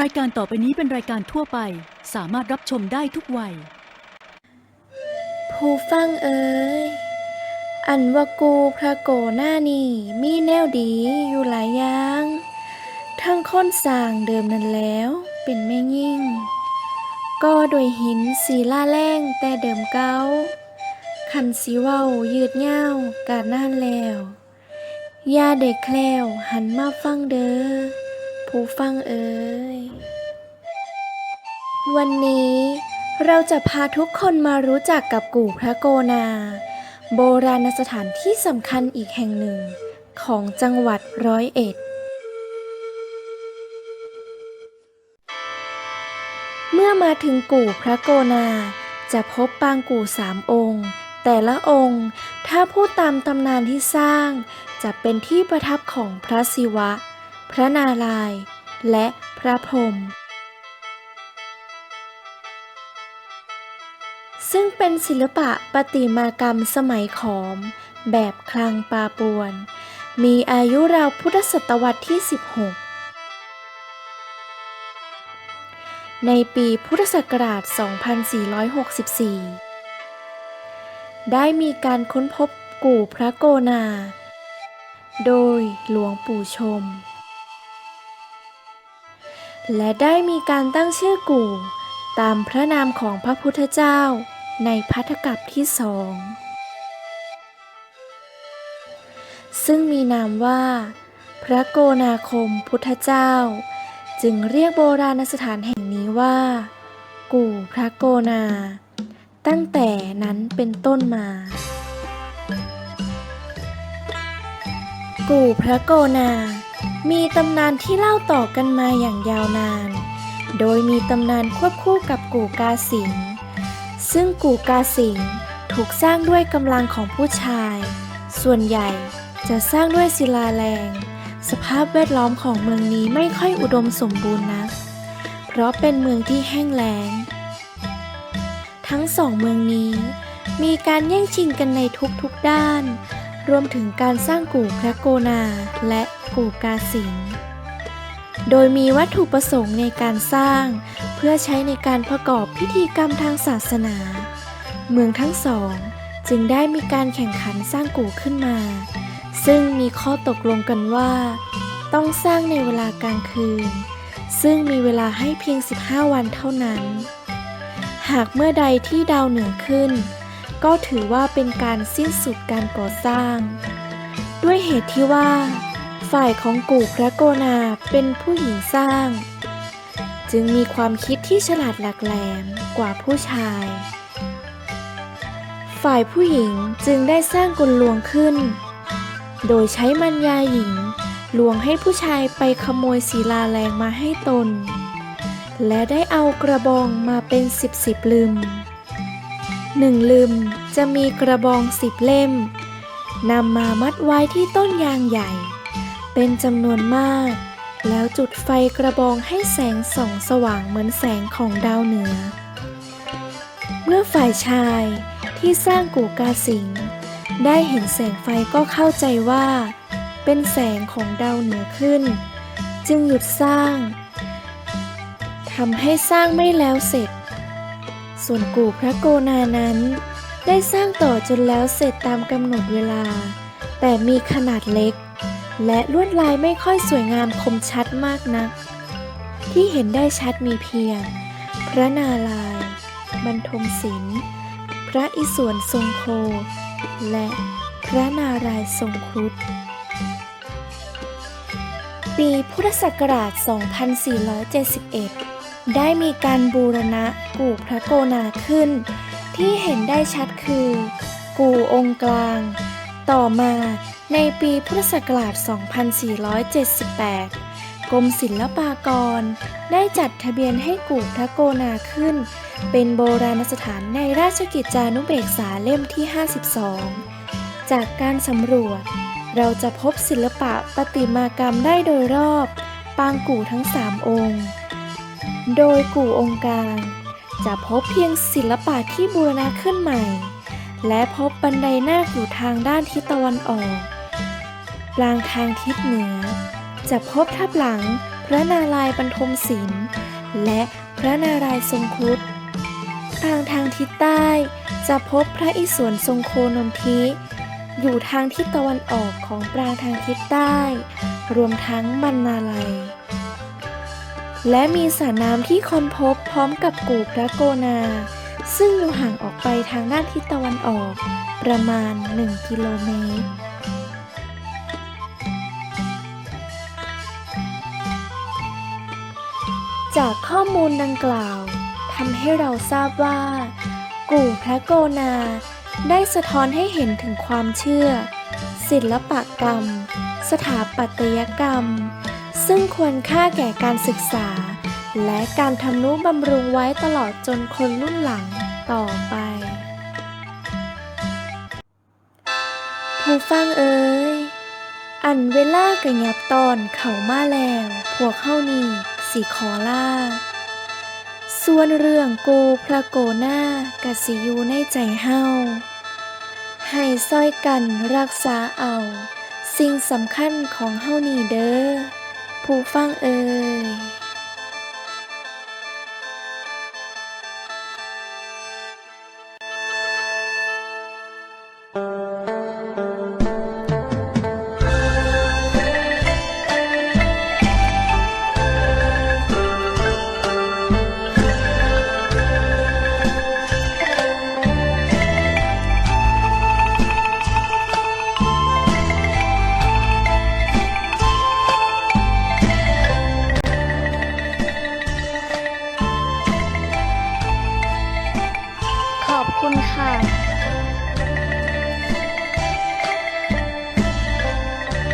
รายการต่อไปนี้เป็นรายการทั่วไป สามารถรับชมได้ทุกวัย ผู้ฟังเอ๋ย อันว่ากูพระโกหน้านี่มีแนวดีอยู่หลายอย่าง ทั้งค้นสร้างเดิมนั้นแล้วเป็นแม่ยิ่ง ก็โดยหินสีล่าแรงแต่เดิมเก้า คันสีเว้ายืดเย้ากาดน่านแล้ว ยาเด็กแคล้วหันมาฟังเด้อผู้ฟังเอ๋ยวันนี้เราจะพาทุกคนมารู้จักกับกู่พระโกนา โบราณสถานที่สำคัญอีกแห่งหนึ่งของจังหวัดร้อยเอ็ด เมื่อมาถึงกู่พระโกนา จะพบปางกู่สามองค์ แต่ละองค์ ถ้าพูดตามตำนานที่สร้าง จะเป็นที่ประทับของพระศิวะ พระนารายณ์และพระพรหมซึ่งเป็นศิลปะประติมากรรมสมัยขอม แบบคลังปาปวน มีอายุราวพุทธศตวรรษที่ 16 ในปีพุทธศักราช 2464 ได้มีการค้นพบกู่พระโกนา โดยหลวงปู่ชม และได้มีการตั้งชื่อกู่ ตามพระนามของพระพุทธเจ้าในพัทธกัปที่สอง ซึ่งมีนามว่า พระโกนาคมพุทธเจ้า จึงเรียกโบราณสถานแห่งนี้ว่า กู่พระโกนา ตั้งแต่นั้นเป็นต้นมา กู่พระโกนา มีตำนานที่เล่าต่อกันมาอย่างยาวนาน โดยมีตำนานควบคู่กับกู่กาสิง ซึ่งกู่กาสิงถูกสร้างด้วยกำลังของผู้ชาย ส่วนใหญ่จะสร้างด้วยศิลาแรง สภาพแวดล้อมของเมืองนี้ไม่ค่อยอุดมสมบูรณ์นัก เพราะเป็นเมืองที่แห้งแล้ง ทั้งสองเมืองนี้ มีการแย่งชิงกันในทุกๆด้าน รวมถึงการสร้างกู่พระโกนาและกู่กาสิงโดยมีวัตถุประสงค์ในการสร้าง เพื่อใช้ในการประกอบพิธีกรรมทางศาสนา เมืองทั้งสอง จึงได้มีการแข่งขันสร้างกู่ขึ้นมา ซึ่งมีข้อตกลงกันว่า ต้องสร้างในเวลากลางคืน ซึ่งมีเวลาให้เพียง 15 วันเท่านั้น หากเมื่อใดที่ดาวเหนือขึ้น ก็ถือว่าเป็นการสิ้นสุดการก่อสร้าง ด้วยเหตุที่ว่า ฝ่ายของกู่พระโกนาเป็นผู้หญิงสร้าง จึงมีความคิดที่ฉลาดหลักแหลมกว่าผู้ชาย ฝ่ายผู้หญิงจึงได้สร้างกลลวงขึ้น โดยใช้มัญญาหญิงลวงให้ผู้ชายไปขโมยศิลาแรงมาให้ตน และได้เอากระบองมาเป็นสิบสิบลืมหนึ่งลืมจะมีกระบองสิบเล่มนำมามัดไว้ที่ต้นยางใหญ่ เป็นจำนวนมาก แล้วจุดไฟกระบองให้แสงส่องสว่างเหมือนแสงของดาวเหนือ เมื่อฝ่ายชายที่สร้างกูกาสิงได้เห็นแสงไฟก็เข้าใจว่า เป็นแสงของดาวเหนือขึ้น จึงหยุดสร้าง ทำให้สร้างไม่แล้วเสร็จ ส่วนกู่พระโกนานั้น ได้สร้างต่อจนแล้วเสร็จตามกำหนดเวลา แต่มีขนาดเล็ก และลวดลายไม่ค่อยสวยงามคมชัดมากนัก ที่เห็นได้ชัดมีเพียง พระนารายณ์บรรทมศิลป์พระอิศวรทรงโค และพระนารายณ์ทรงครุฑปีพุทธศักราช 2471 ได้มีการบูรณะกู่พระโกนาขึ้น ที่เห็นได้ชัดคือ กู่องค์กลาง ต่อมาในปีพุทธศักราช 2478 กรมศิลปากร ได้จัดทะเบียนให้กู่พระโกนาขึ้น เป็นโบราณสถานในราชกิจจานุเบกษาเล่มที่ 52 จากการสำรวจ เราจะพบศิลปะประติมากรรมได้โดยรอบ ปางกู่ทั้งสามองค์ โดยกู่องค์กลางจะพบเพียงศิลปะที่บูรณะขึ้นใหม่ และพบบันไดนาคอยู่ทางด้านทิศตะวันออกกลางทางทิศเหนือ จะพบทับหลังพระนารายณ์บรรทมศิลป์และพระนารายณ์ทรงครุฑทางทางทิศใต้จะพบพระอิศวรทรงโคนนทิอยู่ทางทิศตะวันออกของปรางทางทิศใต้ รวมทั้งบรรณาลัย และมีสระน้ำที่ค้นพบพร้อมกับกู่พระโกนา ซึ่งอยู่ห่างออกไปทางด้านทิศตะวันออก ประมาณ 1 กิโลเมตรจากข้อมูลดังกล่าวทำให้เราทราบว่า กู่พระโกนา ได้สะท้อนให้เห็นถึงความเชื่อ ศิลปกรรม สถาปัตยกรรม ซึ่งควรค่าแก่การศึกษา และการทำนุบำรุงไว้ตลอดจนคนรุ่นหลังต่อไป ผู้ฟังเอ๋ย อันเวลากระยับตอนเขามาแล้ว พวกเข้านี่สีขอล่า ส่วนเรื่องกูพระโกหน้ากะสิยูในใจเฮาให้ซอยกันรักษาเอา สิ่งสำคัญของเฮานี่เด้อ ผู้ฟังเอ่ย